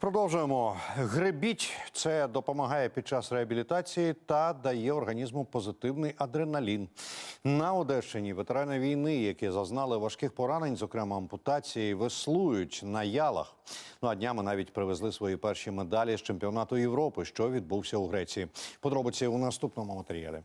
Продовжуємо. Гребіть це допомагає під час реабілітації та дає організму позитивний адреналін. На Одещині ветерани війни, які зазнали важких поранень, зокрема ампутації, веслують на ялах. Ну а днями навіть привезли свої перші медалі з чемпіонату Європи, що відбувся у Греції. Подробиці у наступному матеріалі.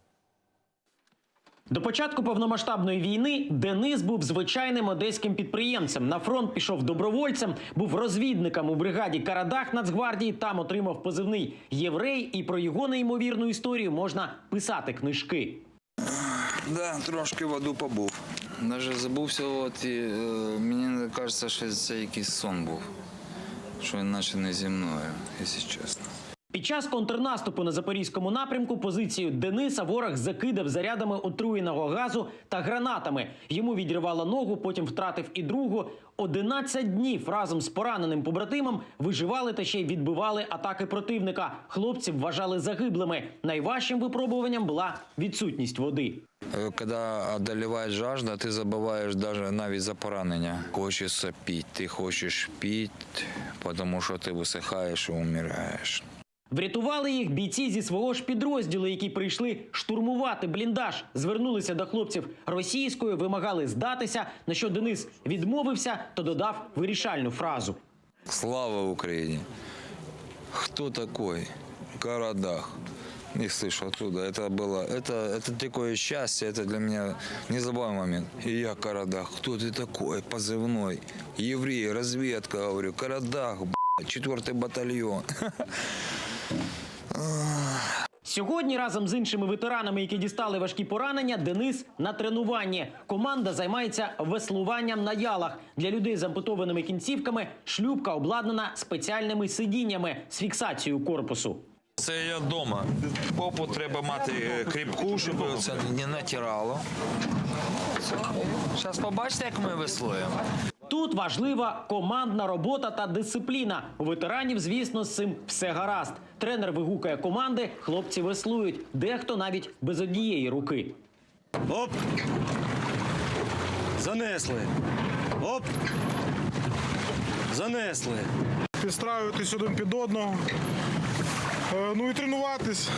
До початку повномасштабної війни Денис був звичайним одеським підприємцем. На фронт пішов добровольцем, був розвідником у бригаді Карадах Нацгвардії. Там отримав позивний єврей, і про його неймовірну історію можна писати книжки. Да, трошки в аду побув. Навіть забувся, от, і е, мені кажеться, що це якийсь сон був. Що він наче не зі мною, якщо чесно. Під час контрнаступу на запорізькому напрямку позицію Дениса ворог закидав зарядами отруєного газу та гранатами. Йому відірвало ногу, потім втратив і другу. 11 днів разом з пораненим побратимом виживали та ще й відбивали атаки противника. Хлопців вважали загиблими. Найважчим випробуванням була відсутність води. Е, Коли одоліває жажда, ти забуваєш навіть за поранення. Хочеться пити, ти хочеш пити, тому що ти висихаєш і умираєш. Врятували їх бійці зі свого ж підрозділу, які прийшли штурмувати бліндаж. Звернулися до хлопців російською, вимагали здатися. На що Денис відмовився, то додав вирішальну фразу. Слава Україні! Кто такой? Карадах. Не слышу оттуда. Это было, это, это такое счастье, это для меня незабываемый момент. И я Карадах. Кто ты такой? Позывной. Еврей, разведка, говорю. Карадах, б***ь, четвертый батальон. Сьогодні разом з іншими ветеранами, які дістали важкі поранення, Денис на тренуванні. Команда займається веслуванням на ялах. Для людей з ампутованими кінцівками шлюбка обладнана спеціальними сидіннями з фіксацією корпусу. Це я вдома. Попу треба мати е, кріпку, щоб це не натирало. Зараз побачите, як ми веслуємо. Тут важлива командна робота та дисципліна. У ветеранів, звісно, з цим все гаразд. Тренер вигукає команди, хлопці веслують, дехто навіть без однієї руки. Оп! Занесли. Оп! Занесли. підстраюватись один під одного. Е, Ну і тренуватись,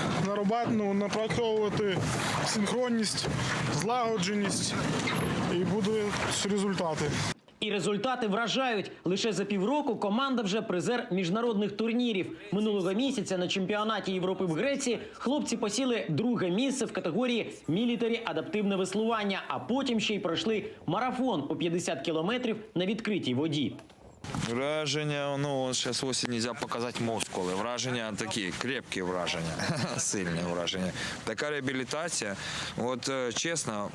ну, напрацьовувати синхронність, злагодженість і будуть результати. І результати вражають. Лише за півроку команда вже призер міжнародних турнірів. Минулого місяця на чемпіонаті Європи в Греції хлопці посіли друге місце в категорії мілітарі адаптивне веслування, а потім ще й пройшли марафон у 50 кілометрів на відкритій воді. Враження, ну зараз осінь не можна показати мускули. Враження такі, крепкі враження, сильні враження. Така реабілітація. От е, чесно,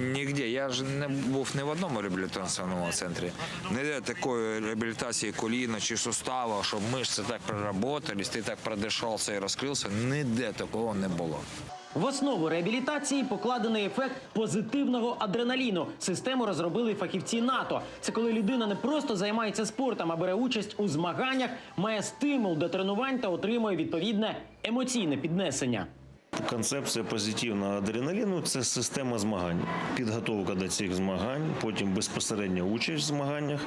нігде. Я ж не був ні в одному реабілітаційному центрі. Ніде такої реабілітації коліна чи сустава, щоб мишці так проработались, ти так продишався і розкрився. Ніде такого не було. В основу реабілітації покладений ефект позитивного адреналіну. Систему розробили фахівці НАТО. Це коли людина не просто займається спортом, а бере участь у змаганнях, має стимул до тренувань та отримує відповідне емоційне піднесення. Концепція позитивного адреналіну це система змагань. Підготовка до цих змагань, потім безпосередня участь в змаганнях,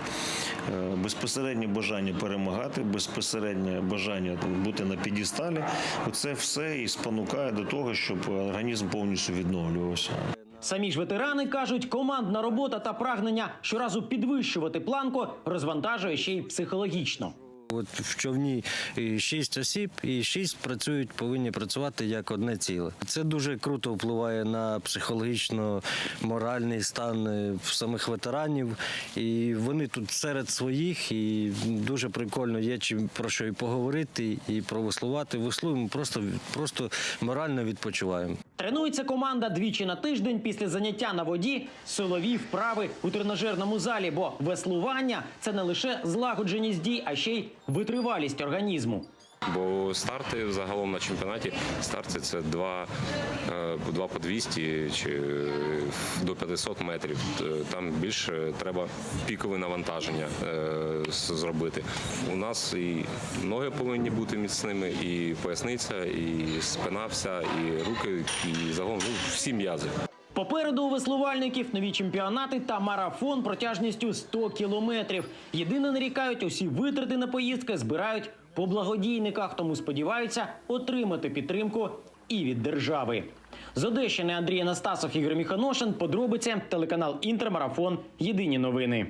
е, безпосереднє бажання перемагати, безпосереднє бажання бути на підісталі. Це все і спонукає до того, щоб організм повністю відновлювався. Самі ж ветерани кажуть, командна робота та прагнення щоразу підвищувати планку розвантажує ще й психологічно. От в човні шість осіб, і шість працюють, повинні працювати як одне ціле. Це дуже круто впливає на психологічно-моральний стан е, самих ветеранів. І вони тут серед своїх, і дуже прикольно є чим про що і поговорити, і про веслувати. Веслуємо, просто, просто морально відпочиваємо. Тренується команда двічі на тиждень після заняття на воді, силові вправи у тренажерному залі, бо веслування це не лише злагодженість дій, а ще й витривалість організму. Бо старти загалом на чемпіонаті старти це 2, е, два по 200 чи е, до 500 метрів. Там більше треба пікове навантаження е, зробити. У нас і ноги повинні бути міцними, і поясниця, і спина вся, і руки, і загалом ну, всі м'язи. Попереду у веслувальників нові чемпіонати та марафон протяжністю 100 кілометрів. Єдине нарікають, усі витрати на поїздки збирають по благодійниках, тому сподіваються отримати підтримку і від держави. З Одещини Андрій Анастасов, Ігор Міханошин. Подробиці телеканал Інтермарафон. Єдині новини.